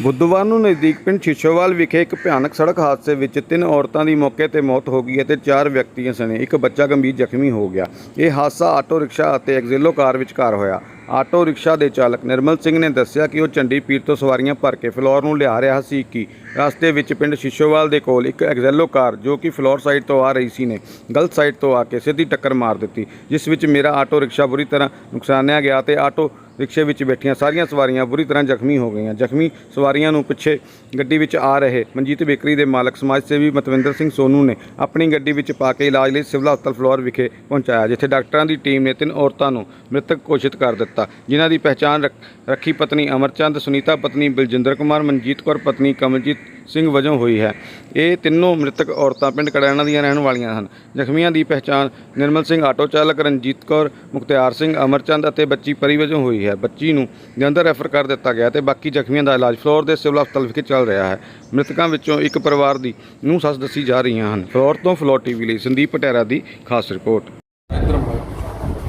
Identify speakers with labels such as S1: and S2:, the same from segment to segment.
S1: ਬੁੱਧਵਾਰ ਨੂੰ ਨਜ਼ਦੀਕ ਪਿੰਡ ਛਿਛੋਵਾਲ ਵਿਖੇ ਇੱਕ ਭਿਆਨਕ ਸੜਕ ਹਾਦਸੇ ਵਿੱਚ ਤਿੰਨ ਔਰਤਾਂ ਦੀ ਮੌਕੇ ਤੇ ਮੌਤ ਹੋ ਗਈ ਅਤੇ ਚਾਰ ਵਿਅਕਤੀਆਂ ਸਣੇ ਇੱਕ ਬੱਚਾ ਗੰਭੀਰ ਜ਼ਖਮੀ ਹੋ ਗਿਆ। ਇਹ ਹਾਦਸਾ ਆਟੋ ਰਿਕਸ਼ਾ ਅਤੇ ਐਗਜ਼ੀਲੋ ਕਾਰ ਵਿਚਕਾਰ ਹੋਇਆ। ਆਟੋ ਰਿਕਸ਼ਾ ਦੇ ਚਾਲਕ ਨਿਰਮਲ ਸਿੰਘ ਨੇ ਦੱਸਿਆ ਕਿ ਉਹ ਚੰਡੀ ਪੀਰ ਤੋਂ ਸਵਾਰੀਆਂ ਭਰ ਕੇ ਫਲੋਰ ਨੂੰ ਲਿਆ ਰਿਹਾ ਸੀ ਕਿ ਰਸਤੇ ਵਿੱਚ ਪਿੰਡ ਛਿਛੋਵਾਲ ਦੇ ਕੋਲ ਇੱਕ ਐਗਜ਼ੈਲੋ ਕਾਰ ਜੋ ਕਿ ਫਲੋਰ ਸਾਈਡ ਤੋਂ ਆ ਰਹੀ ਸੀ ਨੇ ਗਲਤ ਸਾਈਡ ਤੋਂ ਆ ਕੇ ਸਿੱਧੀ ਟੱਕਰ ਮਾਰ ਦਿੱਤੀ, ਜਿਸ ਵਿੱਚ ਮੇਰਾ ਆਟੋ ਰਿਕਸ਼ਾ ਬੁਰੀ ਤਰ੍ਹਾਂ ਨੁਕਸਾਨਿਆ ਗਿਆ ਤੇ ਆਟੋ ਰਿਕਸ਼ੇ ਵਿੱਚ ਬੈਠੀਆਂ ਸਾਰੀਆਂ ਸਵਾਰੀਆਂ ਬੁਰੀ ਤਰ੍ਹਾਂ ਜ਼ਖਮੀ ਹੋ ਗਈਆਂ। ਜ਼ਖਮੀ ਸਵਾਰੀਆਂ ਨੂੰ ਪਿੱਛੇ ਗੱਡੀ ਵਿੱਚ ਆ ਰਹੇ ਮਨਜੀਤ ਬੇਕਰੀ ਦੇ ਮਾਲਕ, ਸਮਾਜ ਸੇਵੀ ਮਤਵਿੰਦਰ ਸਿੰਘ ਸੋਨੂ ਨੇ ਆਪਣੀ ਗੱਡੀ ਵਿੱਚ ਪਾ ਕੇ ਇਲਾਜ ਲਈ ਸਿਵਲ ਹਸਪਤਾਲ ਫਲੋਰ ਵਿਖੇ ਪਹੁੰਚਾਇਆ, ਜਿੱਥੇ ਡਾਕਟਰਾਂ ਦੀ ਟੀਮ ਨੇ ਤਿੰਨ ਔਰਤਾਂ ਨੂੰ ਮ੍ਰਿਤਕ ਘੋਸ਼ਿਤ ਕਰ ਦਿੱਤਾ। ਜਿਨ੍ਹਾਂ ਦੀ ਪਹਿਚਾਣ ਰੱਖ- ਰੱਖੀ ਪਤਨੀ ਅਮਰਚੰਦ, ਸੁਨੀਤਾ ਪਤਨੀ ਬਲਜਿੰਦਰ ਕੁਮਾਰ, ਮਨਜੀਤ ਕੌਰ ਪਤਨੀ ਕਮਲਜੀਤ ਸਿੰਘ ਵਜੋਂ ਹੋਈ ਹੈ। ਇਹ ਤਿੰਨੋਂ ਮ੍ਰਿਤਕ ਔਰਤਾਂ ਪਿੰਡ ਕੜੈਣਾ ਦੀਆਂ ਰਹਿਣ ਵਾਲੀਆਂ ਹਨ। ਜ਼ਖਮੀਆਂ ਦੀ ਪਹਿਚਾਣ ਨਿਰਮਲ ਸਿੰਘ ਆਟੋ ਚਾਲਕ ਰਣਜੀਤ ਕੌਰ ਮੁਖਤਿਆਰ ਸਿੰਘ ਅਮਰਚੰਦ ਅਤੇ ਬੱਚੀ ਪਰੀ ਵਜੋਂ ਹੋਈ ਹੈ। ਬੱਚੀ ਨੂੰ ਜਲੰਧਰ ਰੈਫਰ ਕਰ ਦਿੱਤਾ ਗਿਆ ਤੇ ਬਾਕੀ ਜ਼ਖਮੀਆਂ ਦਾ ਇਲਾਜ ਫਲੋਰ ਦੇ ਸਿਵਲ ਹਸਪਤਾਲ ਵਿਖੇ ਚੱਲ ਰਿਹਾ ਹੈ। ਮ੍ਰਿਤਕਾਂ ਵਿੱਚੋਂ ਇੱਕ ਪਰਿਵਾਰ ਦੀ ਨੂੰ ਸੱਸ ਦੱਸੀ ਜਾ ਰਹੀਆਂ ਹਨ। ਫਲੋਰ ਤੋਂ ਫਲੋਰ ਟੀਵੀ ਲਈ ਸੰਦੀਪ ਪਟੇਰਾ ਦੀ ਖਾਸ ਰਿਪੋਰਟ।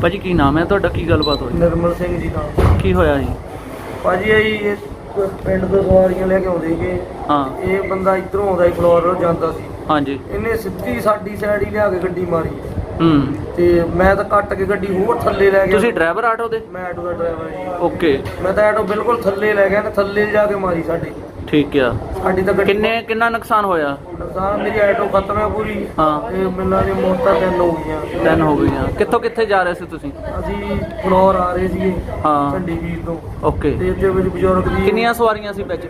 S2: ਭਾਜੀ ਕੀ ਨਾਮ ਹੈ? ਤੁਹਾਡਾ ਕੀ ਗੱਲਬਾਤ ਹੋਈ?
S3: ਨਿਰਮਲ ਸਿੰਘ ਜੀ ਦਾ।
S2: ਕੀ ਹੋਇਆ ਜੀ?
S3: ਭਾਜੀ ਇਹ ਪਿੰਡ ਤੋਂ ਸਵਾਰੀਆਂ ਲੈ ਕੇ ਆਉਂਦੇ ਸੀਗੇ।
S2: ਹਾਂ।
S3: ਇਹ ਬੰਦਾ ਇਧਰੋਂ ਆਉਂਦਾ ਸੀ ਫਲੋਰ ਵੱਲ ਜਾਂਦਾ ਸੀ।
S2: ਹਾਂਜੀ।
S3: ਇਹਨੇ ਸਿੱਧੀ ਸਾਡੀ ਸਾਈਡ ਹੀ ਲਿਆ ਕੇ ਗੱਡੀ ਮਾਰੀ।
S2: ਹੂੰ।
S3: ਤੇ ਮੈਂ ਤਾਂ ਕੱਟ ਕੇ ਗੱਡੀ ਹੋਰ ਥੱਲੇ ਲੈ ਗਿਆ।
S2: ਤੁਸੀਂ ਡਰਾਈਵਰ ਆਟੋ ਦੇ?
S3: ਮੈਂ ਆਟੋ ਦਾ ਡਰਾਈਵਰ ਜੀ।
S2: ਓਕੇ
S3: ਮੈਂ ਤਾਂ ਆਟੋ ਬਿਲਕੁਲ ਥੱਲੇ ਲੈ ਗਿਆ ਤੇ ਥੱਲੇ ਜਾ ਕੇ ਮਾਰੀ ਸਾਡੀ।
S2: ਠੀਕ ਆ।
S3: ਸਾਡੀ ਤਾਂ ਗੱਡੀ
S2: ਕਿੰਨੇ ਕਿੰਨਾ ਨੁਕਸਾਨ ਹੋਇਆ?
S3: ਨੁਕਸਾਨ ਮੇਰੀ ਆਟੋ ਖਤਮ ਹੈ ਪੂਰੀ
S2: ਹਾਂ।
S3: ਤੇ ਮੈਨੂੰ ਦੀ ਮੋਟਾ ਤਿੰਨ ਹੋ ਗਈਆਂ।
S2: ਤਿੰਨ ਹੋ ਗਈਆਂ। ਕਿੱਥੋਂ ਕਿੱਥੇ ਜਾ ਰਹੇ ਸੀ ਤੁਸੀਂ?
S3: ਅਸੀਂ ਫਲੋਰ ਆ ਰਹੇ ਸੀਗੇ
S2: ਹਾਂ।
S3: ਵੀਰ ਤੋਂ।
S2: ਓਕੇ।
S3: ਤੇ ਇੱਥੇ ਵਿੱਚ ਬਜ਼ੁਰਗ ਦੀ
S2: ਕਿੰਨੀਆਂ ਸਵਾਰੀਆਂ ਸੀ ਵਿੱਚ?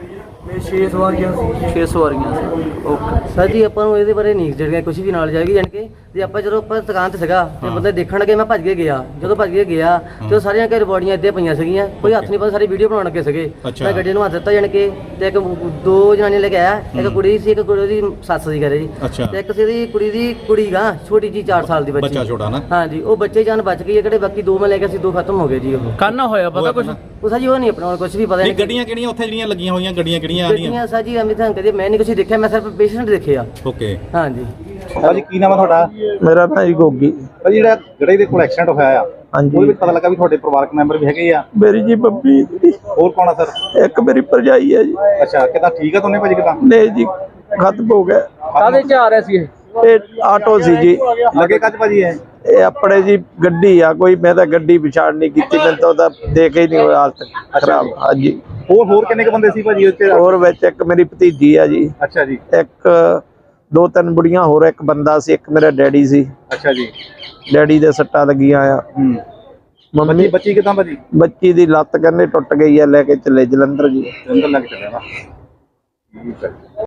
S3: ਮੇਰੇ 6 ਸਵਾਰੀਆਂ ਸੀ।
S2: 6 ਸਵਾਰੀਆਂ ਸੀ। ਓਕੇ
S4: ਸਰ ਜੀ ਆਪਾਂ ਨੂੰ ਇਹਦੇ ਬਾਰੇ ਨਹੀਂ ਜਿਹੜੀਆਂ ਕੁਝ ਵੀ ਨਾਲ ਜਾਏਗੀ ਜਾਣ ਕੇ ਜੇ ਆਪਾਂ ਜਦੋਂ ਆਪਾਂ ਦੁਕਾਨ ਤੇ ਸੀਗਾ ਤੇ ਬੰਦੇ ਦੇਖਣ ਲੱਗੇ ਮੈਂ ਭੱਜ ਕੇ ਗਿਆ। ਜਦੋਂ ਭੱਜ ਕੇ ਗਿਆ ਤੇ ਉਹ ਸਾਰੀਆਂ ਘਰ ਬੋਡੀਆਂ ਇੱਥੇ ਪਈਆਂ ਸੀਗੀਆਂ। ਕੋਈ ਹੱਥ ਨਹੀਂ ਪਾ ਸਾਰੀ ਵੀਡੀਓ ਬਣਾਉਣ ਲੱਗੇ ਸੀਗੇ। ਮੈਂ ਗੱਡੀ ਨੂੰ ਹੱਥ ਦਿੱਤਾ ਜਾਣ ਕੇ ਤੇ ਇੱਕ ਦੋ ਜਨਾਨੀਆਂ ਲੈ ਕੇ ਆਇਆ ਇੱਕ ਕੁੜੀ ਸੀ ਇੱਕ ਕੁੜੀ ਦੀ ਸੱਸ ਸੀ ਘਰੇ ਜੀ। ਤੇ ਇੱਕ ਸੀ ਦੀ ਕੁੜੀ ਦੀ ਕੁੜੀ ਗਾ ਛੋਟੀ ਜੀ 4 ਸਾਲ ਦੀ ਬੱਚੀ।
S5: ਬੱਚਾ ਛੋਟਾ ਨਾ।
S4: ਹਾਂਜੀ ਉਹ ਬੱਚੇ ਜਾਨ ਬਚ ਗਈ ਹੈ ਕਿਹੜੇ ਬਾਕੀ ਦੋ ਮੈਂ ਲੈ ਕੇ ਸੀ ਦੋ ਖਤਮ ਹੋ ਗਏ ਜੀ ਉਹ।
S2: ਕਾਨਾ ਹੋਇਆ ਪਤਾ ਕੁਝ
S4: ਉਹ ਸਰ ਜੀ ਉਹ ਨਹੀਂ ਆਪਣਾ ਕੁਝ ਵੀ ਪਤਾ
S5: ਨਹੀਂ
S4: ਨਹੀਂ
S5: ਗੱਡੀਆਂ ਕਿਹੜੀਆਂ ਉੱਥੇ ਜਿਹੜੀਆਂ ਲੱਗੀਆਂ ਹੋਈਆਂ ਗੱਡੀਆਂ ਕਿਹੜੀਆਂ ਆ ਰਹੀਆਂ?
S4: ਗੱਡੀਆਂ ਸਰ ਜੀ ਅਮਿਤ ਹੰਕ ਦੀ ਮੈਂ ਨਹੀਂ ਕੁਝ ਦੇਖਿਆ ਮੈਂ ਸਿਰਫ ਪੇਸ਼ੈਂਟ ਦੇਖਿਆ
S5: ਓਕੇ।
S4: ਹਾਂਜੀ।
S6: ਭਾਜੀ ਕੀ ਨਾਮ ਹੈ ਤੁਹਾਡਾ?
S3: ਮੇਰਾ ਭਾਈ ਗੋਗੀ।
S6: ਭਾਜੀ ਜਿਹੜਾ ਜਿਹੜੇ ਦੇ ਕੋਲ ਐਕਸੀਡੈਂਟ ਹੋਇਆ ਆ
S3: ਹਾਂਜੀ।
S6: ਉਹਦੇ ਵਿੱਚ ਪਤਾ ਲੱਗਾ ਵੀ ਤੁਹਾਡੇ ਪਰਿਵਾਰਕ ਮੈਂਬਰ ਵੀ ਹੈਗੇ ਆ?
S3: ਮੇਰੀ ਜੀ ਬੱਬੀ
S6: ਹੋਰ ਕੌਣ ਆ ਸਰ?
S3: ਇੱਕ ਮੇਰੀ ਭਰਜਾਈ ਹੈ ਜੀ।
S6: ਅੱਛਾ ਕਿਦਾਂ ਠੀਕ ਆ ਦੋਨੇ ਭਾਜੀ ਕਿਦਾਂ?
S3: ਨਹੀਂ ਜੀ ਖਤਮ ਹੋ ਗਿਆ।
S2: ਕਾਦੇ ਚ ਆ ਰਹੇ ਸੀ ਇਹ?
S3: ਇਹ ਆਟੋ ਸੀ ਜੀ।
S6: ਲੱਗੇ ਕੱਜ ਭਾਜੀ ਇਹ?
S3: ਇਹ ਆਪਣੇ ਜੀ ਗੱਡੀ ਆ ਕੋਈ ਮੈਂ ਤਾਂ ਗੱਡੀ ਵਿਚਾਰ ਨਹੀਂ ਕੀਤੀ ਮੈਂ ਤਾਂ ਉਹਦਾ ਦੇਖ ਹੀ ਨਹੀਂ ਹੋਇਆ ਹਾਲਤ ਖਰਾਬ। ਹਾਂਜੀ।
S6: ਹੋਰ ਹੋਰ ਕਿੰਨੇ ਕ ਬੰਦੇ ਸੀ ਭਾਜੀ ਉੱਤੇ
S3: ਹੋਰ ਵਿੱਚ ਇੱਕ ਮੇਰੀ ਭਤੀਜੀ ਆ ਜੀ।
S6: ਅੱਛਾ ਜੀ।
S3: ਇੱਕ ਦੋ ਤਿੰਨ ਬੁੜੀਆਂ ਹੋਰ ਇੱਕ ਬੰਦਾ ਸੀ ਇੱਕ ਮੇਰਾ ਡੈਡੀ ਸੀ।
S6: ਅੱਛਾ ਜੀ।
S3: ਡੈਡੀ ਦੇ ਸੱਟਾਂ ਲੱਗੀਆਂ ਆ।
S6: ਹੂੰ।
S3: ਮੰਮੀ
S6: ਬੱਚੀ ਕਿਦਾਂ ਭਾਜੀ?
S3: ਬੱਚੀ ਦੀ ਲੱਤ ਕਹਿੰਦੇ ਟੁੱਟ ਗਈ ਆ ਲੈ ਕੇ ਚੱਲੇ ਜਲੰਧਰ ਜੀ।
S6: ਅੰਦਰ ਲੱਗ ਚੱਲਿਆ ਨਾ